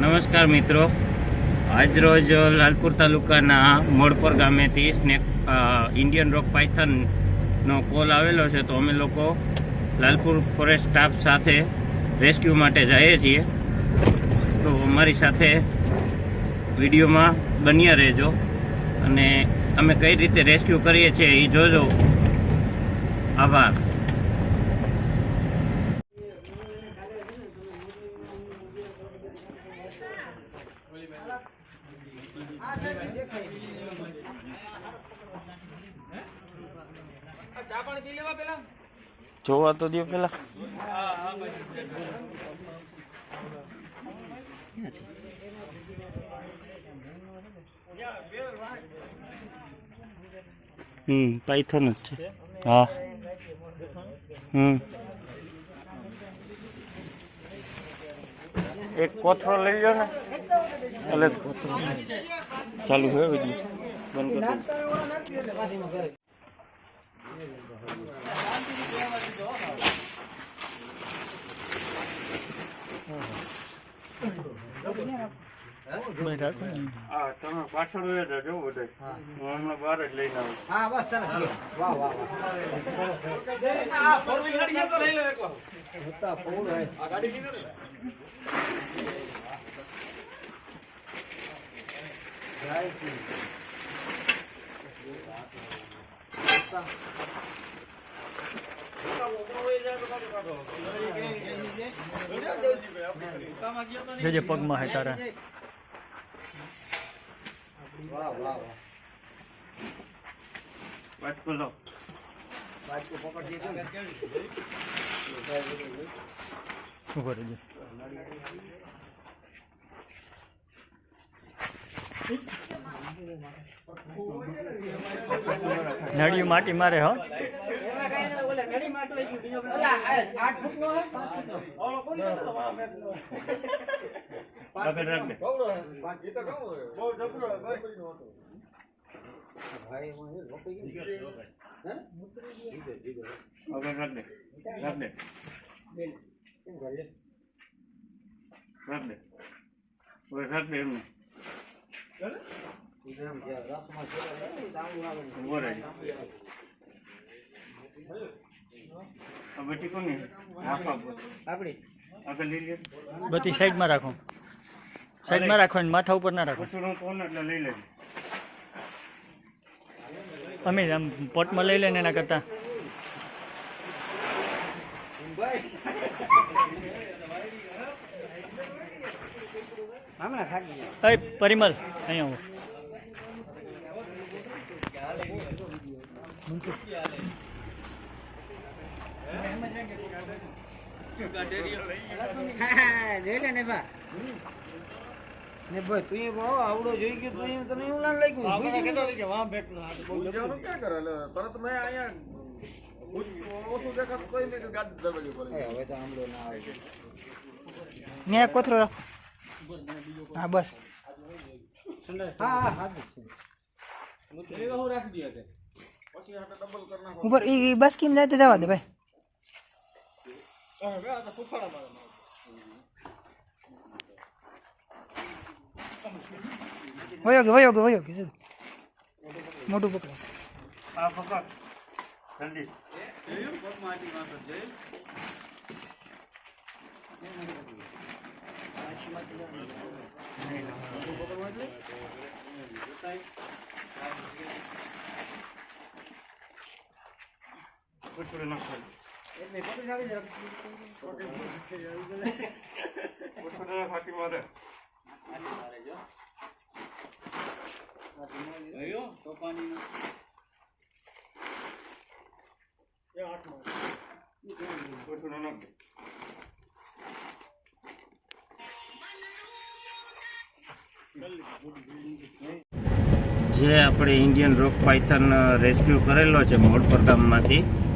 નમસ્કાર મિત્રો. આજરોજ લાલપુર તાલુકાના મોડપર ગામેથી સ્નેક ઇન્ડિયન રોક પાયથનનો કોલ આવેલો છે તો અમે લોકો લાલપુર ફોરેસ્ટ સ્ટાફ સાથે રેસ્ક્યુ માટે જઈએ છીએ. તો અમારી સાથે વિડીયોમાં બન્યા રહેજો અને અમે કઈ રીતે રેસ્ક્યુ કરીએ છીએ એ જોજો. આભાર. જોવા તો દો પેલા. હમ પાઇથોન જ છે. હા. હમ. એક કોથળો લઈ લો ને. એટલે કોથળો. ચાલુ છે વીડિયો બંધ કરી હા તમે પાછળ વહી જો બધે. હું. હમણાં બહાર જ લઈને આવું. હા બસ સરસ વાહ વાહ વાહ. હતા પૌળ હે જાય છે. જોજે પગમાં હે તારા. વાહ વાહ વાહ. લો તો નળિયું માટી મારે હો. આઠ ફૂટનો હે? આગળ રાખ દે ભાઈ, એમાં એ લોપી ગયું. હે? આગળ રાખ દે રાખ દે કેમ કરીએ? રાખ દે હવે રાખ દે એમને ઈ એમ કે રથમાં ચડે ને, દારૂ આવે ને. ઊભો રહેજે આ બેટી કોની? આપા આગળ લઈ લે. બધી સાઈડમાં રાખો. સાઈડમાં રાખો ને માથા ઉપર ના રાખો. હું કોણ એટલે લઈ લેજે અમે આમ પોટમાં લઈ લઈને એના કરતા. પરિમલ અહીંયા હું હા, જોઈ લે આવડો જોઈ ગયો તું એમ તને એવું ના લાગ્યું એ, હવે તો આમળો ના આવે કોથરો હા બસ હા હા ઉપર ઈ બસ કેમ જાય તો જવા દે ભાઈ. વયો ગયો વયો ગયો વયો ગયો મોટું પકડો આ પકડ જલ્દી કચરો નાખો જે આપણે ઇન્ડિયન રોક પાયથન રેસ્ક્યુ કરેલો છે મોડપર ગામમાંથી.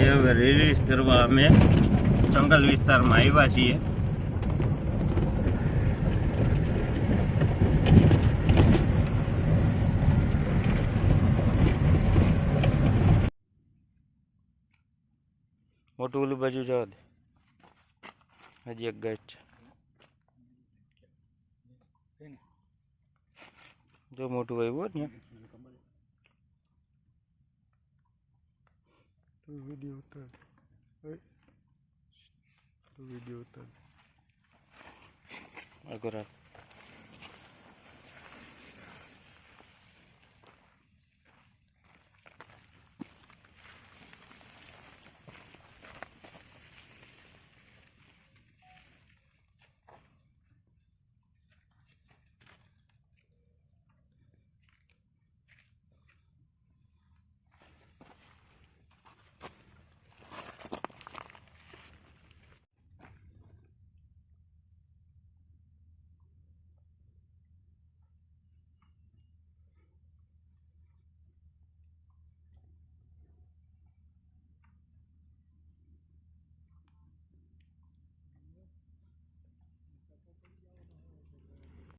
એ હવે રિલીઝ કરવા અમે જંગલ વિસ્તારમાં આવ્યા છીએ. મોટું ઓલું બાજુ જવા દે. હજી એક ગેટ છે. જો મોટું આવ્યું હોત ને. Tuh video hutan. Oi. Tuh video hutan. Algorat.